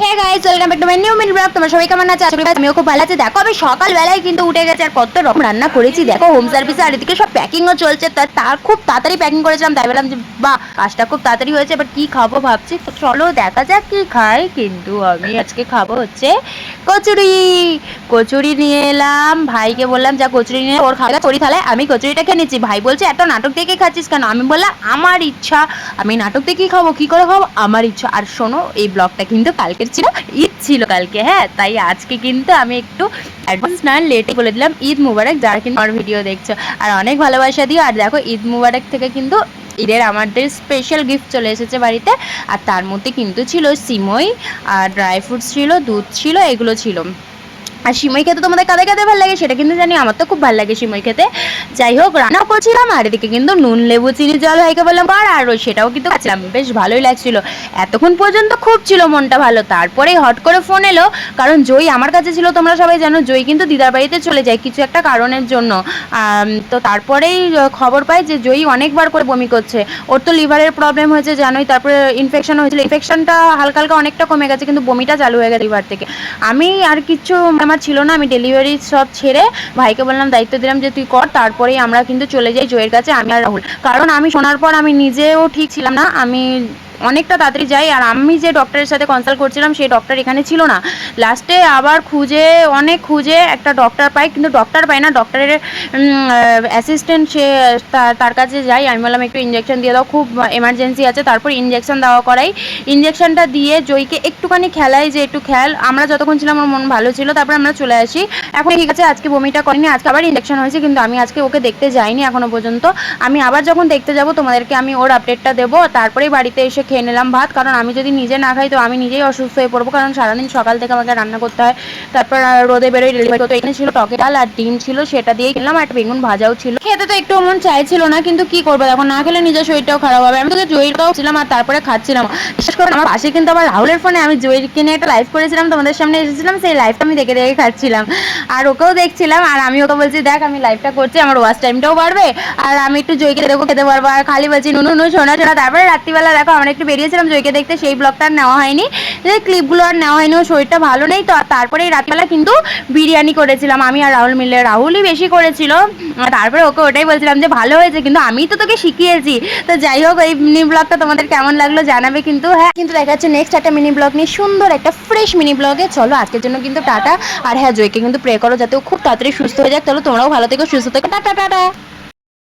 Hey guys mini কেমন করি দেখো সকালবেলায় কিন্তু উঠে গেছে আর কত রান্না করেছি। দেখো আর তার খুব তাড়াতাড়ি প্যাকিং করেছিলাম। বললাম খুব তাড়াতাড়ি হয়েছে। খাব চলো দেখা যাক কিন্তু আমি আজকে খাব হচ্ছে কচুরি। কচুরি নিয়ে এলাম। ভাইকে বললাম, যা কচুরি নিয়ে ওর খাওয়া কচুরি থালায় আমি কচুরিটা খেয়ে নিচ্ছি। ভাই বলছে, এত নাটক দেখে খাচ্ছিস কেন? আমি বললাম, আমার ইচ্ছা। আমি নাটক দেখেই খাব? কি করে খাব? আমার ইচ্ছা। আর শোনো, এই ব্লগটা কিন্তু কালকের ছিল, ঈদ ছিল কালকে হ্যাঁ? তাই আজকে কিন্তু আমি একটু অ্যাডভান্স না লেটে বলে দিলাম, ঈদ মুবারক, যারা কিন্তু আমার ভিডিও দেখছ। আর অনেক ভালোবাসা দিও। আর দেখো, ঈদ মুবারক থেকে কিন্তু ঈদের আমাদের স্পেশাল গিফট চলে এসেছে বাড়িতে। আর তার মধ্যে কিন্তু ছিল সিমই, আর ড্রাই ফ্রুটস ছিল, দুধ ছিল, এগুলো ছিল। আর সিমই খেতে তোমাদের কাদের কাদের ভালো লাগে সেটা কিন্তু জানি, আমার তো খুব ভালো লাগে সিমই খেতে। যাই হোক, রান্না করছিলাম, আর এদিকে কিন্তু নুন, লেবু, চিনি, জল ভাইকে বললাম আর ওই সেটাও কিন্তু খাচ্ছিলাম। বেশ ভালোই লাগছিল। এতক্ষণ পর্যন্ত খুব ছিল মনটা ভালো তারপরেই হট করে ফোন এলো, কারণ জয় আমার কাছে ছিল, তোমরা সবাই জানো, জয় কিন্তু দিদার বাড়িতে চলে যায় কিছু একটা কারণের জন্য। তো তারপরেই খবর পাই যে জয়ী অনেকবার করে বমি করছে। ওর তো লিভারের প্রবলেম হয়েছে, জানোই, তারপরে ইনফেকশন হয়েছিল। ইনফেকশনটা হালকা হালকা অনেকটা কমে গেছে, কিন্তু বমিটা চালু হয়ে গেছে লিভার থেকে। আমি আর কিছু, আমার ছিল না, আমি ডেলিভারি সব ছেড়ে ভাইকে বললাম, দায়িত্ব দিলাম যে তুই কর, তারপরেই আমরা কিন্তু চলে যাই জয়ের কাছে, আমি আর রাহুল। কারণ আমি শোনার পর আমি নিজেও ঠিক ছিলাম না, আমি অনেকটা তাড়াতাড়ি যাই। আর আমি যে ডক্টরের সাথে কনসাল্ট করছিলাম, সেই ডক্টর এখানে ছিল না। লাস্টে আবার খুঁজে, অনেক খুঁজে একটা ডক্টর পাই, কিন্তু ডক্টর পাই না। ডক্টরের অ্যাসিস্ট্যান্ট সে তার কাছে যাই। আমি বললাম, একটু ইঞ্জেকশন দিয়ে দাও, খুব এমার্জেন্সি আছে। তারপর ইঞ্জেকশন দেওয়া করাই। ইঞ্জেকশনটা দিয়ে জয়কে একটুখানি খেলাই যে একটু খেয়াল। আমরা যতক্ষণ ছিলাম আমার মন ভালো ছিল। তারপর আমরা চলে আসি। এখন ঠিক আছে, আজকে বমিটা করিনি, আজকে আবার ইঞ্জেকশন হয়েছে, কিন্তু আমি আজকে ওকে দেখতে যাইনি এখনও পর্যন্ত। আমি আবার যখন দেখতে যাব, তোমাদেরকে আমি ওর আপডেটটা দেবো। তারপরেই বাড়িতে এসে খেয়ে নিলাম ভাত, কারণ আমি যদি নিজে না খাই তো আমি নিজেই অসুস্থ হয়ে পড়ব, কারণ সারাদিন সকাল থেকে আমাকে রান্না করতে হয়। তারপর রোদে বেরোই ডেলিভারি করতে এখানে ছিল টকে ডাল আর ডিম ছিল, সেটা দিয়ে খেলাম, আর বেগুন ভাজাও ছিল। খেতে তো একটু মন চাইছিল না, কিন্তু কি করব এখন না খেলে নিজের শরীরটাও খারাপ হবে। আমি তোকে জয়ীরটাও ছিলাম আর তারপরে খাচ্ছিলাম। বিশেষ করে আমার পাশে কিন্তু আবার রাহুলের ফোনে আমি জয়ীরকে নিয়ে একটা লাইভ করেছিলাম, তোমাদের সামনে এসেছিলাম, সেই লাইভটা আমি দেখে দেখে খাচ্ছিলাম। আর ওকেও দেখছিলাম, আর আমি ওকে বলছি, দেখ, আমি লাইভটা করছি, আমার ওয়াচ টাইমটাও বাড়বে, আর আমি একটু জয়কে দেখো খেতে পারব, আর খালি বলছি, নুনু নুনু, শোনা শোনা। তারপরে রাত্রিবেলা দেখো আমরা একটু বেরিয়েছিলাম জয়কে দেখতে, সেই ব্লগটা আর নেওয়া হয়নি। ক্লিপগুলো আর নেওয়া হয়নি শরীরটা ভালো নেই, তো তারপরে এই রাত্রিবেলা কিন্তু বিরিয়ানি করেছিলাম আমি আর রাহুল মিলে। রাহুলই বেশি করেছিল। তারপরে ওকে ওটাই বলছিলাম যে, ভালো হয়েছে, কিন্তু আমি তো তোকে শিখিয়েছি। তো যাই হোক, এই মিনি ব্লগটা তোমাদের কেমন লাগল জানাবে কিন্তু হ্যাঁ। কিন্তু দেখা যাচ্ছে নেক্সট একটা মিনি ব্লগ নিয়ে সুন্দর একটা ফ্রেশ মিনি ব্লগে চলো, আজকের জন্য কিন্তু টাটা। আর হ্যাঁ জয়কে কিন্তু প্রে করো যাতে ও খুব তাড়াতাড়ি সুস্থ হয়ে যাক। চলো, তোমরাও ভালো থেকো, সুস্থ থেকো। Tata tata.